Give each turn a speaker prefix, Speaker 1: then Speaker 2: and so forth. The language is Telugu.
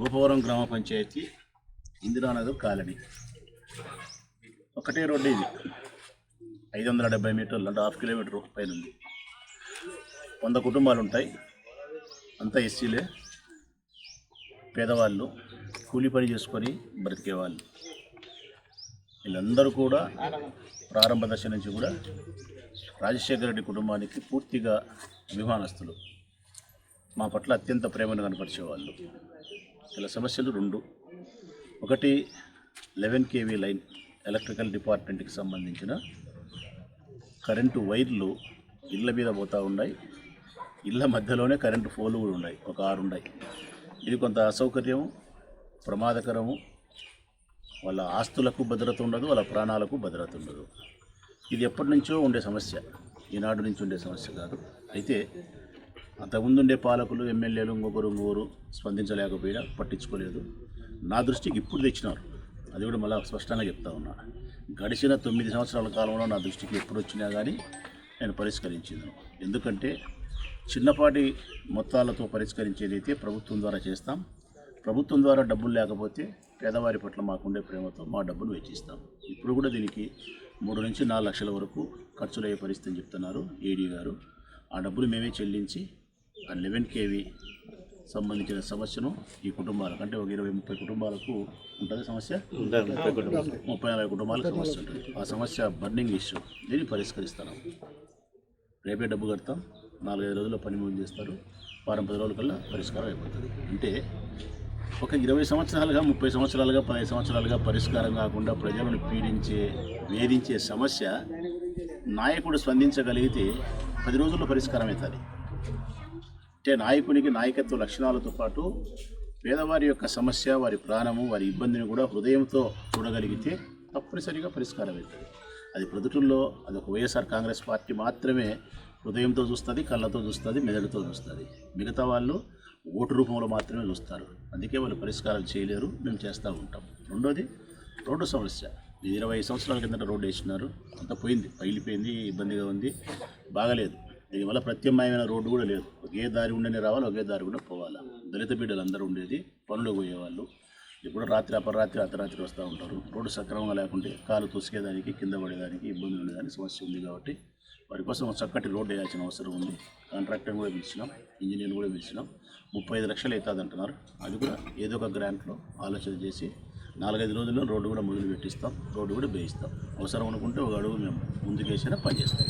Speaker 1: గోపవరం గ్రామ పంచాయతీ ఇందిరానగర్ కాలనీ. ఒకటే రోడ్డు ఇది. ఐదు వందల డెబ్బై మీటర్లు అంటే హాఫ్ కిలోమీటర్ పైన ఉంది వంద కుటుంబాలు ఉంటాయి అంతా ఎస్సీలే పేదవాళ్ళు. కూలి పని చేసుకొని బ్రతికేవాళ్ళు. వీళ్ళందరూ కూడా ప్రారంభ దశ నుంచి కూడా రాజశేఖర రెడ్డి కుటుంబానికి పూర్తిగా అభిమానస్తులు. మా పట్ల అత్యంత ప్రేమను కనపరిచేవాళ్ళు. ఇలా సమస్యలు రెండు. ఒకటి లెవెన్ కేవీ లైన్ ఎలక్ట్రికల్ డిపార్ట్మెంట్కి సంబంధించిన కరెంటు వైర్లు ఇళ్ళ మీద పోతూ ఉన్నాయి. ఇళ్ళ మధ్యలోనే కరెంటు పోలు కూడా ఉన్నాయి. ఒక ఆరు ఉన్నాయి. ఇది కొంత అసౌకర్యం ప్రమాదకరము. వాళ్ళ ఆస్తులకు భద్రత ఉండదు వాళ్ళ ప్రాణాలకు భద్రత ఉండదు. ఇది ఎప్పటి నుంచో ఉండే సమస్య. ఈనాడు నుంచి ఉండే సమస్య కాదు. అయితే అంతకుముందు ఉండే పాలకులు ఎమ్మెల్యేలు ఇంకొకరు ఇంకొకరు స్పందించలేకపోయినా పట్టించుకోలేదు. నా దృష్టికి ఇప్పుడు తెచ్చినారు. అది కూడా మళ్ళీ స్పష్టంగా చెప్తా ఉన్నా. గడిచిన తొమ్మిది సంవత్సరాల కాలంలో నా దృష్టికి ఎప్పుడు వచ్చినా కానీ నేను పరిష్కరించాను ఎందుకంటే చిన్నపాటి మొత్తాలతో పరిష్కరించేది అయితే ప్రభుత్వం ద్వారా చేస్తాం. ప్రభుత్వం ద్వారా డబ్బులు లేకపోతే పేదవారి పట్ల మాకుండే ప్రేమతో మా డబ్బులు వెచ్చిస్తాం. ఇప్పుడు కూడా దీనికి మూడు నుంచి నాలుగు లక్షల వరకు ఖర్చులయ్యే పరిస్థితి అని చెప్తున్నారు ఏడీ గారు. ఆ డబ్బులు మేమే చెల్లించి ఆ లెవెన్ కేవీ సంబంధించిన సమస్యను ఈ కుటుంబాలకు అంటే ఒక ఇరవై ముప్పై కుటుంబాలకు ఉంటుంది సమస్య? ముప్పై నలభై కుటుంబాలకు సమస్య ఉంటుంది. ఆ సమస్య బర్నింగ్ ఇష్యూ దీన్ని పరిష్కరిస్తాను. రేపే డబ్బు కడతాం. నాలుగైదు రోజుల్లో పని మూడు చేస్తారు వారం పది రోజుల కల్లా పరిష్కారం అయిపోతుంది. అంటే ఒక ఇరవై సంవత్సరాలుగా ముప్పై సంవత్సరాలుగా పదిహేను సంవత్సరాలుగా పరిష్కారం కాకుండా ప్రజలను పీడించే వేధించే సమస్య నాయకుడు స్పందించగలిగితే పది రోజుల్లో పరిష్కారం అవుతుంది. అంటే నాయకునికి నాయకత్వ లక్షణాలతో పాటు పేదవారి యొక్క సమస్య వారి ప్రాణము వారి ఇబ్బందిని కూడా హృదయంతో చూడగలిగితే తప్పనిసరిగా పరిష్కారం అవుతుంది. అది ప్రొదుటుల్లో అది ఒక వైఎస్ఆర్ కాంగ్రెస్ పార్టీ మాత్రమే హృదయంతో చూస్తుంది కళ్ళతో చూస్తుంది మెదడుతో చూస్తుంది. మిగతా వాళ్ళు ఓటు రూపంలో మాత్రమే చూస్తారు అందుకే వాళ్ళు పరిష్కారాలు చేయలేరు. మేము చేస్తూ ఉంటాం. రెండోది రోడ్డు సమస్య. ఇది ఇరవై సంవత్సరాల కిందట రోడ్డు వేసినారు. అంతా పోయింది. పగిలిపోయింది ఇబ్బందిగా ఉంది. బాగలేదు. దీనివల్ల ప్రత్యామ్నాయమైన రోడ్డు కూడా లేదు. ఒకే దారి ఉండనే రావాలి ఒకే దారి కూడా పోవాలి. దళిత బిడ్డలు అందరూ ఉండేది పనులు పోయేవాళ్ళు. ఇప్పుడు రాత్రి అపరాత్రి అర్ధరాత్రి వస్తూ ఉంటారు. రోడ్డు సక్రమంగా లేకుంటే కాలు తొసికేదానికి కింద పడేదానికి ఇబ్బంది ఉండేదానికి సమస్య ఉంది కాబట్టి వారి కోసం చక్కటి రోడ్డు వేయాల్సిన అవసరం ఉంది. కాంట్రాక్టర్ కూడా పిలిచినాం ఇంజనీర్ కూడా పిలిచినాం. ముప్పై ఐదు లక్షలు అవుతుంది అంటున్నారు అది కూడా ఏదో ఒక గ్రాంట్లో ఆలోచన చేసి నాలుగైదు రోజుల్లో రోడ్డు కూడా మొదలు పెట్టిస్తాం రోడ్డు కూడా వేయిస్తాం. అవసరం అనుకుంటే ఒక అడుగు మేము ముందుకేసినా పనిచేస్తాం.